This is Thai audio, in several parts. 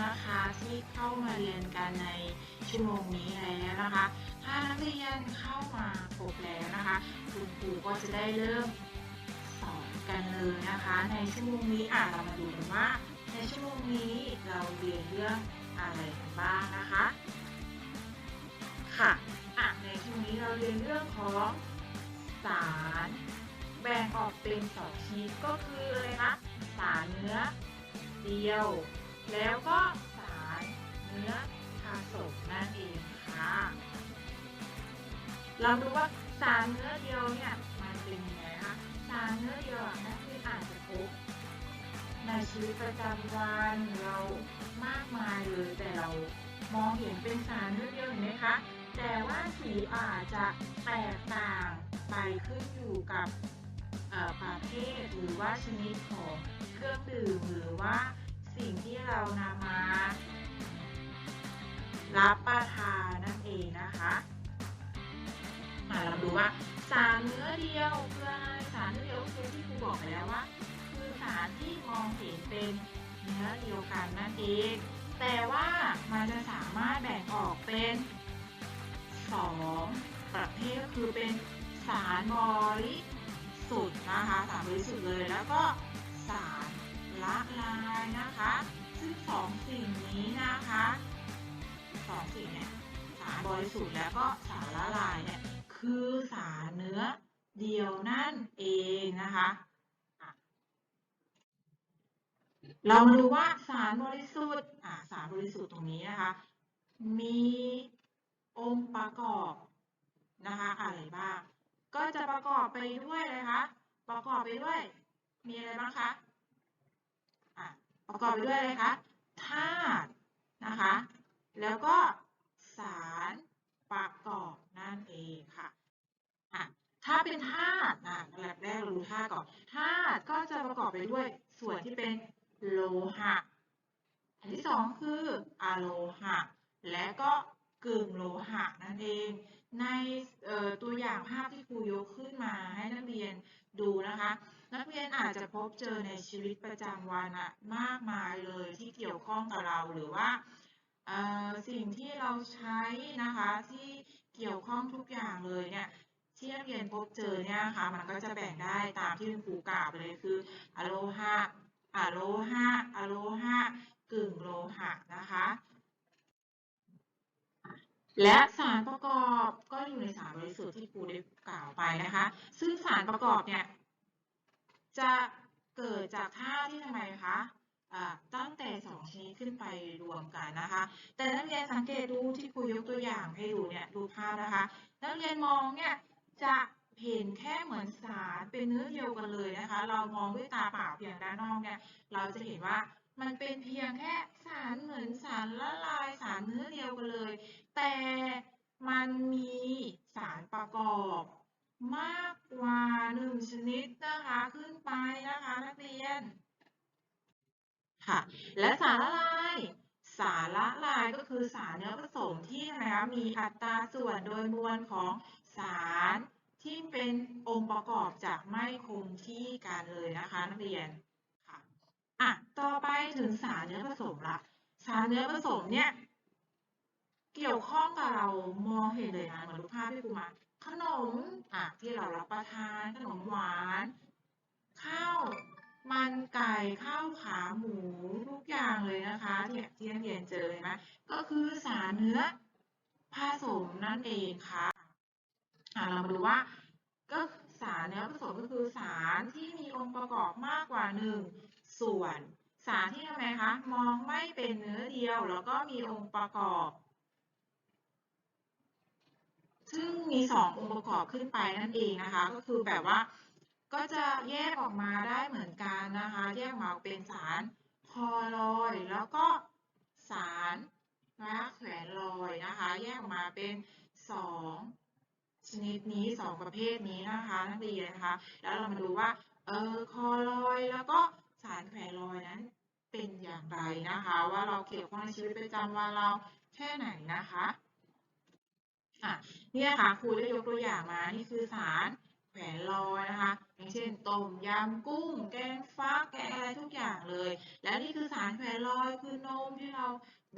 นะคะที่เข้ามาเรียนกันในชั่วโมงนี้แล้วนะคะ ถ้านักเรียนเข้ามาครบแล้วนะคะ คุณครูก็จะได้เริ่มสอนกันเลยนะคะ ในชั่วโมงนี้อะเรามาดูกันว่า ในชั่วโมงนี้เราเรียนเรื่องอะไรกันบ้างนะคะ ค่ะอะในชั่วโมงนี้เราเรียนเรื่องของสารแบ่งออกเป็นสองชนิดก็คืออะไรคะสารเนื้อเดียว แล้วก็สารเนื้อผสมนั่นเองค่ะ เราดูว่าสารเนื้อเดียวเนี่ยมันเป็นยังไงคะสารเนื้อเดียวนักเรียนอาจจะพบในชีวิตประจำวันเรามากมายเลยแต่เรามองเห็นเป็นสารเนื้อเดียวเห็นไหมคะแต่ว่าสีอาจจะแตกต่างไปขึ้นอยู่กับประเภทหรือว่าชนิดของเครื่องดื่มหรือว่า เรานำมารับประทานนั่นเองนะคะมาเราดูว่าสารเนื้อเดียวคืออะไรสารเนื้อเดียวคือที่ครูบอกไปแล้วว่าคือสารที่มองเห็นเป็นเนื้อเดียวกันนั่นเองแต่ว่ามันจะสามารถแบ่งออกเป็นสองประเภทก็คือเป็นสารบริสุทธิ์นะคะสารบริสุทธิ์เลยแล้วก็สารละลายนะคะ ซึ่งสองสิ่งนี้นะคะสองสิ่งเนี่ยสารบริสุทธิ์แล้วก็สารละลายเนี่ยคือสารเนื้อเดียวนั่นเองนะคะเรามาดูว่าสารบริสุทธิ์สารบริสุทธิ์ตรงนี้นะคะ มีองค์ประกอบนะคะอะไรบ้าง ก็จะประกอบไปด้วยเลยคะ ประกอบไปด้วย มีอะไรบ้างคะ ประกอบไปด้วยอะไรคะธาตุนะคะ แล้วก็สารประกอบนั่นเองค่ะอะ ถ้าเป็นธาตุนะอันดับแรกเราดูธาตุก่อนธาตุก็จะประกอบไปด้วยส่วนที่เป็นโลหะ อันที่สองคืออะโลหะ และก็กึ่งโลหะนั่นเอง ในตัวอย่างภาพที่ครูยกขึ้นมาให้นักเรียนดูนะคะ นักเรียนอาจจะพบเจอในชีวิตประจำวันอะมากมายเลยที่เกี่ยวข้องกับเราหรือว่าสิ่งที่เราใช้นะคะที่เกี่ยวข้องทุกอย่างเลยเนี่ยที่นักเรียนพบเจอเนี่ยนะคะมันก็จะแบ่งได้ตามที่คุณครูกล่าวไปเลยคืออะโลหะอะโลหะอะโลหะกึ่งโลหะนะคะและสารประกอบก็อยู่ในสารบริสุทธิ์ที่ครูได้กล่าวไปนะคะ ซึ่งสารประกอบเนี่ย จะเกิดจากธาที่ทำไมคะอ่าตั้งแต่สองชนิดขึ้นไปรวมกันนะคะ แต่นักเรียนสังเกตดูที่ครูยกตัวอย่างให้ดูเนี่ยดูภาพนะคะ นักเรียนมองเนี่ยจะเห็นแค่เหมือนสารเป็นเนื้อเดียวกันเลยนะคะ เรามองด้วยตาเปล่าเพียงด้านนอกเนี่ย เราจะเห็นว่ามันเป็นเพียงแค่สารเหมือนสารละลายสารเนื้อเดียวกันเลย แต่มันมีสารประกอบ มากกว่าหนึ่งชนิดนะคะขึ้นไปนะคะนักเรียนค่ะและสารละลายสารละลายก็คือสารเนื้อผสมที่นะคะมีอัตราส่วนโดยมวลของสารที่เป็นองค์ประกอบจะไม่คงที่กันเลยนะคะนักเรียนค่ะอะต่อไปถึงสารเนื้อผสมละสารเนื้อผสมเนี่ยเกี่ยวข้องกับเรามองเห็นเลยนะเหมือนรูปภาพที่ครูมา ขนมอะที่เรารับประทานขนมหวาน ข้าวมันไก่ข้าวขาหมูทุกอย่างเลยนะคะที่ที่นักเรียนเจอเห็นไหมก็คือสารเนื้อผสมนั่นเองค่ะอะเรามาดูว่าก็สารเนื้อผสมก็คือสารที่มีองค์ประกอบมากกว่าหนึ่งส่วน สารที่ทำไมคะมองไม่เป็นเนื้อเดียว แล้วก็มีองค์ประกอบ ซึ่งมีสององค์ประกอบขึ้นไปนั่นเองนะคะ ก็คือแบบว่าก็จะแยกออกมาได้เหมือนกันนะคะ แยกมาเป็นสารคอรอยแล้วก็สารนะแขวนลอยนะคะ แยกออกมาเป็นสองชนิดนี้สองประเภทนี้นะคะนักเรียนนะคะ แล้วเรามาดูว่าเออคอรอยแล้วก็สารแขวนลอยนั้นเป็นอย่างไรนะคะ ว่าเราเกี่ยวข้องในชีวิตประจำวันเราแค่ไหนนะคะ อะนี่ยค่ะครูได้ยกตัวอย่างมา นี่คือสารแขวนลอยนะคะ อย่างเช่นต้มยำกุ้ง แกงฟักแกงอะไรทุกอย่างเลย และนี่คือสารแขวนลอยคือนมที่เรา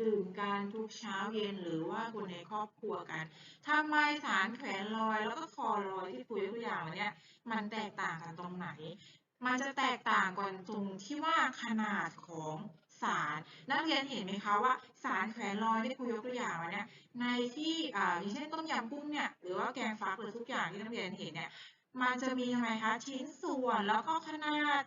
ดื่มกันทุกเช้าเย็นหรือว่าคนในครอบครัวกันทำไมสารแขวนลอยแล้วก็คอลอยที่คุยกตัวอย่างวันเนี้ยมันแตกต่างกันตรงไหน มันจะแตกต่างกันตรงที่ว่าขนาดของ สาร นักเรียนเห็นไหมคะว่าสารแขวนลอยที่ครูยกตัวอย่างมาเนี่ยในที่อ่าอย่างเช่นต้มยำกุ้งเนี่ยหรือว่าแกงฟักหรือทุกอย่างที่นักเรียนเห็นเนี่ยมันจะมีทำไมคะชิ้นส่วนแล้วก็ขนาด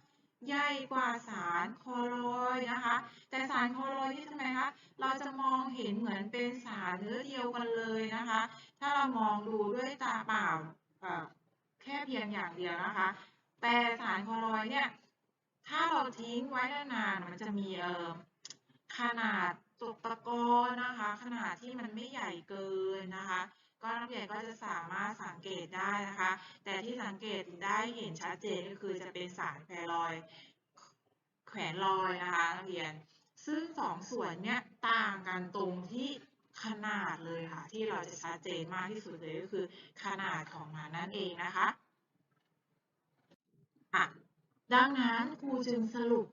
ใหญ่กว่าสารคอลอยนะคะ แต่สารคอลอยที่ทำไมคะเราจะมองเห็นเหมือนเป็นสารเนื้อเดียวกันเลยนะคะ ถ้าเรามองดูด้วยตาเปล่าแค่เพียงอย่างเดียวนะคะ แต่สารคลอรด์เนี่ย ทิ้งไว้นานๆมันจะมีเอ่อขนาดตกตะกอนนะคะ ขนาดที่มันไม่ใหญ่เกินนะคะ ก็นักเรียนก็จะสามารถสังเกตได้นะคะ แต่ที่สังเกตได้เห็นชัดเจนก็คือจะเป็นสารแพรลอยแขวนลอยนะคะนักเรียน ซึ่งสองส่วนเนี่ยต่างกันตรงที่ขนาดเลยค่ะ ที่เราจะชัดเจนมากที่สุดเลยก็คือขนาดของมันนั่นเองนะคะอะ ดังนั้นครูจึงสรุป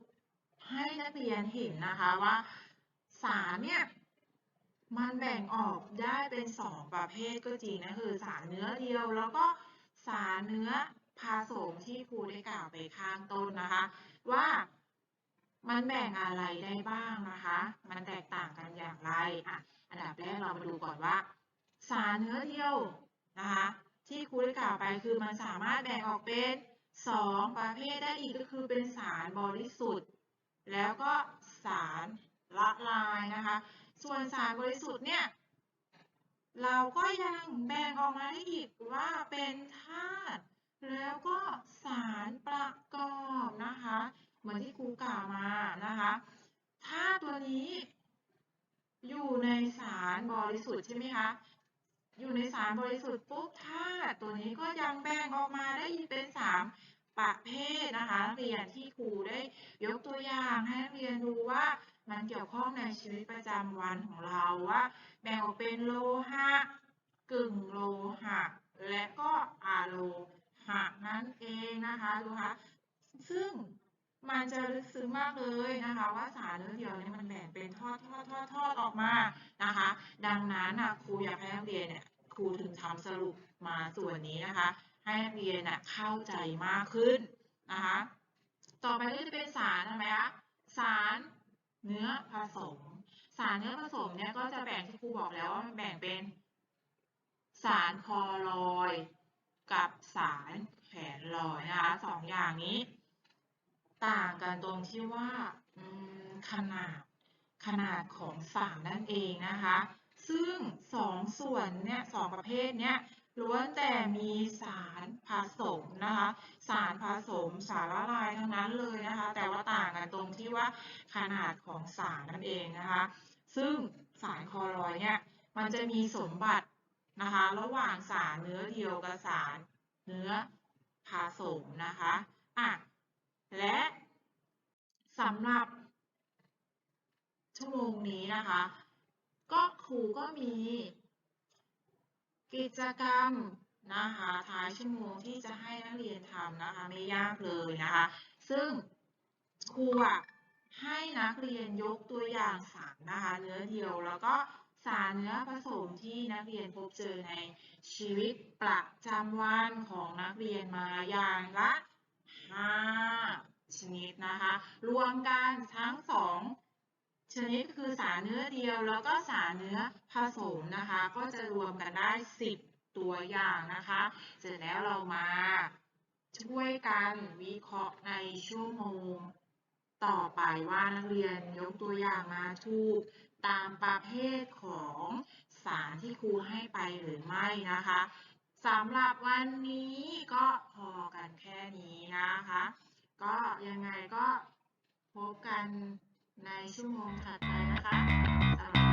ให้นักเรียนเห็นนะคะว่าสารเนี่ยมันแบ่งออกได้เป็นสองประเภทก็จริงนะคือสารเนื้อเดียวแล้วก็สารเนื้อผสมที่ครูได้กล่าวไปข้างต้นนะคะ ว่ามันแบ่งอะไรได้บ้างนะคะ มันแตกต่างกันอย่างไรอะอันดับแรกเรามาดูก่อนว่า สารเนื้อเดียวนะคะที่ครูได้กล่าวไปคือมันสามารถแบ่งออกเป็น สองประเภทได้อีกก็คือเป็นสารบริสุทธิ์ แล้วก็สารละลายนะคะ ส่วนสารบริสุทธิ์เนี่ย เราก็ยังแบ่งออกมาได้อีกว่าเป็นธาตุแล้วก็สารประกอบนะคะ เหมือนที่ครูกล่าวมานะคะธาตุตัวนี้อยู่ในสารบริสุทธิ์ใช่ไหมคะ อยู่ในสารบริสุทธิ์ปุ๊บธาตุตัวนี้ก็ยังแบ่งออกมาได้เป็นสามประเภทนะคะเรียนที่ครูได้ยกตัวอย่างให้นักเรียนดูว่ามันเกี่ยวข้องในชีวิตประจำวันของเราว่าแบ่งออกเป็นโลหะกึ่งโลหะ และก็อะโลหะนั่นเองนะคะดูคะซึ่ง มันจะลึกซึ้งมากเลยนะคะ ว่าสารเนื้อเดียวเนี่ยมันแบ่งเป็นทอดทอดทอดทอดออกมานะคะ ดังนั้นนะครูอยากให้นักเรียนเนี่ยครูถึงทำสรุปมาส่วนนี้นะคะ ให้นักเรียนน่ะเข้าใจมากขึ้นนะคะ ต่อไปก็จะเป็นสารทำไมคะสารเนื้อผสม สารเนื้อผสมเนี่ยก็จะแบ่งที่ครูบอกแล้วว่ามันแบ่งเป็นสารคอรอย กับสารแขวนลอยนะคะสองอย่างนี้ ต่างกันตรงที่ว่าขนาดขนาดของสารนั่นเองนะคะ ซึ่งสองส่วนเนี่ยสองประเภทเนี่ยล้วนแต่มีสารผสมนะคะ สารผสมสารละลายทั้งนั้นเลยนะคะ แต่ว่าต่างกันตรงที่ว่าขนาดของสารนั่นเองนะคะ ซึ่งสารคลอรอยด์เนี่ยมันจะมีสมบัตินะคะ ระหว่างสารเนื้อเดียวกับสารเนื้อผสมนะคะอะ และสำหรับชั่วโมงนี้นะคะ ก็ครูก็มี กิจกรรมนะคะท้ายชั่วโมงที่จะให้นักเรียนทำนะคะไม่ยากเลยนะคะ ซึ่งครูอะให้นักเรียนยกตัวอย่างสารนะคะเนื้อเดียวแล้วก็สารเนื้อผสมที่นักเรียนพบเจอในชีวิตประจำวันของนักเรียนมาอย่างละ 5 ชนิดนะคะ รวมกันทั้งสองชนิดคือสารเนื้อเดียวแล้วก็สารเนื้อผสมนะคะ ก็จะรวมกันได้ 10 ตัวอย่างนะคะ เสร็จแล้วเรามาช่วยกันวิเคราะห์ในชั่วโมง ต่อไปว่านักเรียนยกตัวอย่างมาถูกตามประเภทของสารที่ครูให้ไปหรือไม่นะคะ สำหรับวันนี้ก็พอกันแค่นี้นะคะ ก็ยังไงก็พบกันในชั่วโมงถัดไปนะคะสำหรับ